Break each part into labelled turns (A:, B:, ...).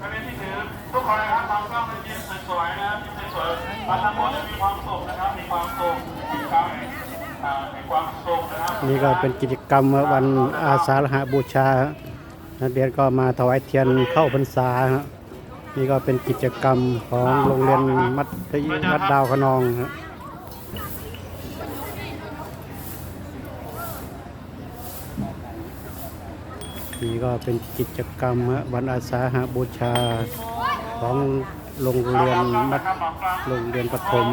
A: ก็เป็นที่ถือทุกคนนะครับมองกล้องเป็นยิ้มสวยๆนะครับยิ้มสวยๆปัตตานจะมีความสุขนะครับ มีความสุขมีความมีความสุขนะครับ
B: นี่ก็เป็นกิจกรรมวันอาสาฬหบูชานักเรียนก็มาถวายเทียนเข้าพรรษานี่ก็เป็นกิจกรรมของโรงเรียนมัธยมัดดาวขนองฮะ นี่ก็เป็นกิจกรรมวันอาสาฬหบูชาของโรงเรียนมัธโรงเรียนประถม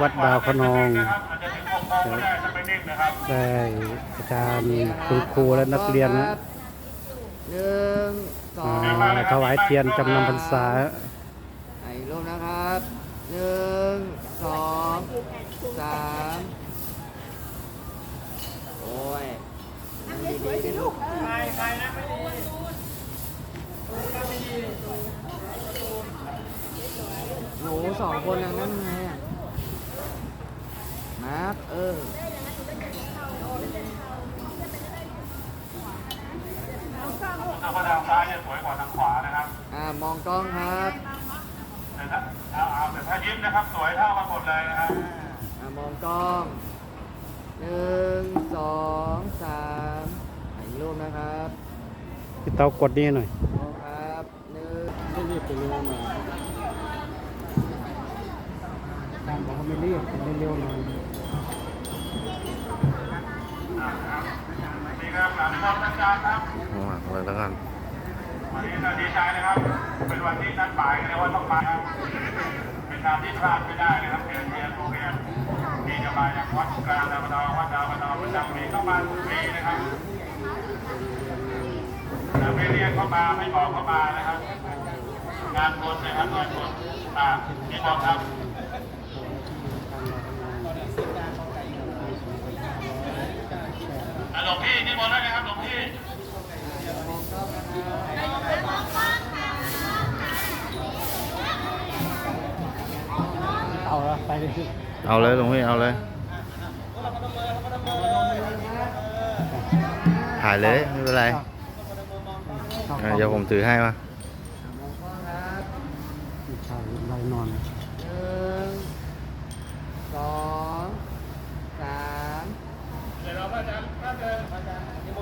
B: วัดดาวคะนอง
A: ได้
B: อาจารย์คุณครูและนักเรียนนะ
C: หนึ่งสอง
B: มาถวายเทียนจำนำพรรษา
C: ไอ้รูปนะครับหนึ่งสองสามโอ้ย นั่งดีๆกันลูกหนูสองคนยังนั่งไงอะนับเออ
A: ทางทางซ้ายจะสวยกว่าทางขวานะครับ
C: อ่ามองกล้องครับ
A: แต่ถ้าเอาเอาแต่ถ้ายิ้มนะครับ สวยเท่ากันหมดเลยนะครับ
C: อ่ามองกล้อง หนึ่งสองสามถ่ายรูปนะครับ
B: พี่เตากดนี่หน่อย
C: มองครับหนึ่ง
B: ไม่รีบไปเร็วหน่อยตามบอกว่าไม่รีบเร็วๆหน่อย
A: นี่ครับหลังรอบอาจารย์ครับ
D: มาเลยแล้วกัน
A: วันนี้เราดีใจนะครับ เป็นวันที่นัดหมายกันเลยว่าต้องมาครับเป็นงานที่พลาดไม่ได้นะครับเรียนเรียนโรงเรียนที่จะ มาจากวัดกลางดาวดาววัดดาวดาวประจำปีต้องมาทุกปีนะครับไม่เรียนเข้ามาไม่บอกเข้ามานะครับ งานบุญนะครับงานบุญอ่าที่บอกครับอะหลวงพี่นี่บนได้ไหมครับหลวงพี่
B: เอาละไปเลย
D: เอาเลยหลวงพี่เอาเลยายเลยไม่เป็นไรอะเดี๋ยวผมถือให้มา
C: มองกล้องครับ
B: ชายไรนอน
C: หนึ่งสองสาม
A: เดี๋ยวเราก็จะก็จะนิมนต์ครับ
C: พูด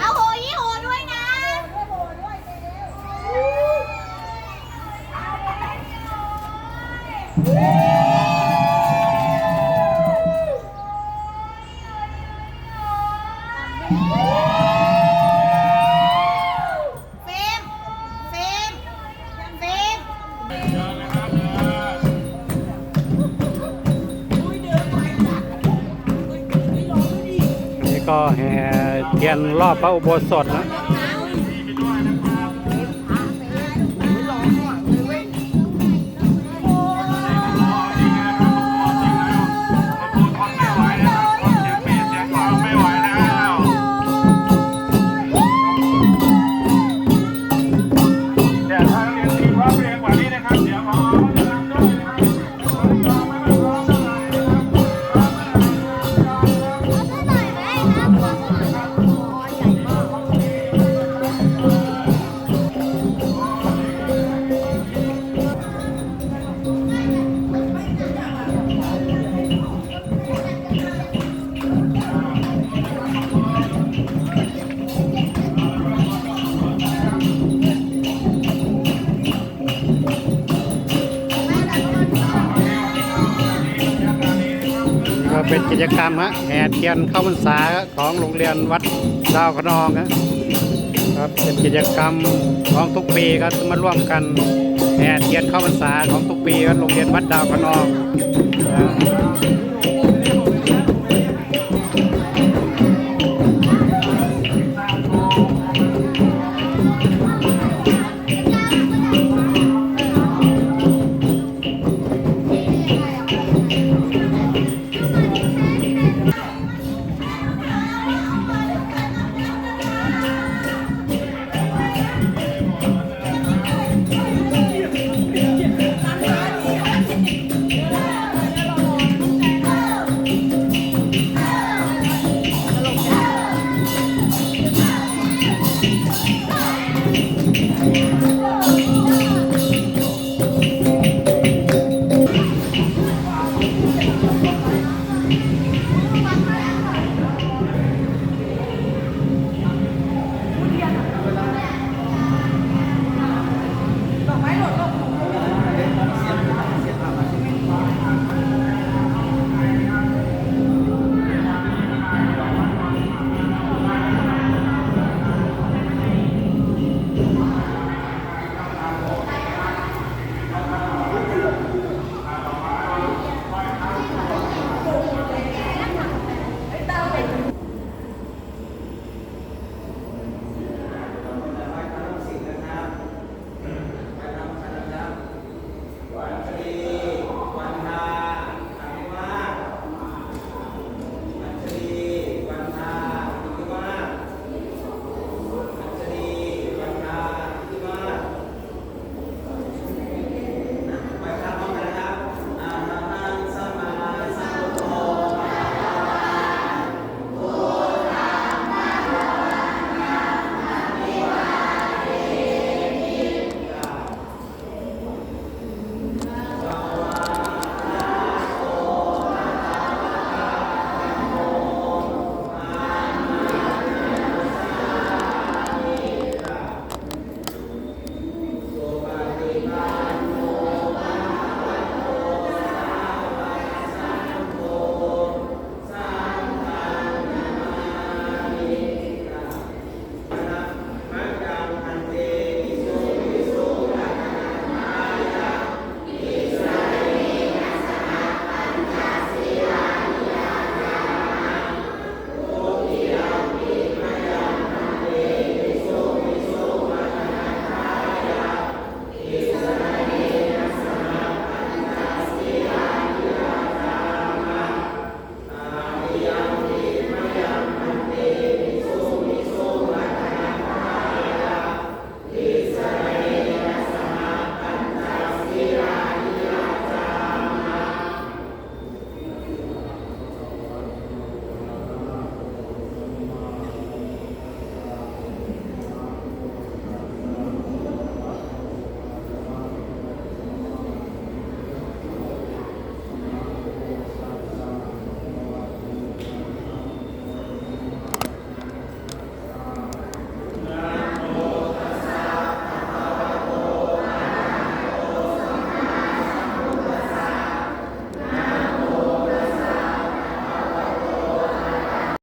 E: เอาโหยี่โหด้วยนะ เฟมเฟมเฟม
B: ก็แห่เทียนรอบพระอุโบสถ
A: เป็
B: นกิจกรรมฮะแห่เทียนเข้าพรรษาของโรงเรียนวัดดาวขนองฮะครับเป็นกิจกรรมของทุกปีก็มาร่วมกันแห่เทียนเข้าพรรษาของทุกปีครับโรงเรียนวัดดาวขนอง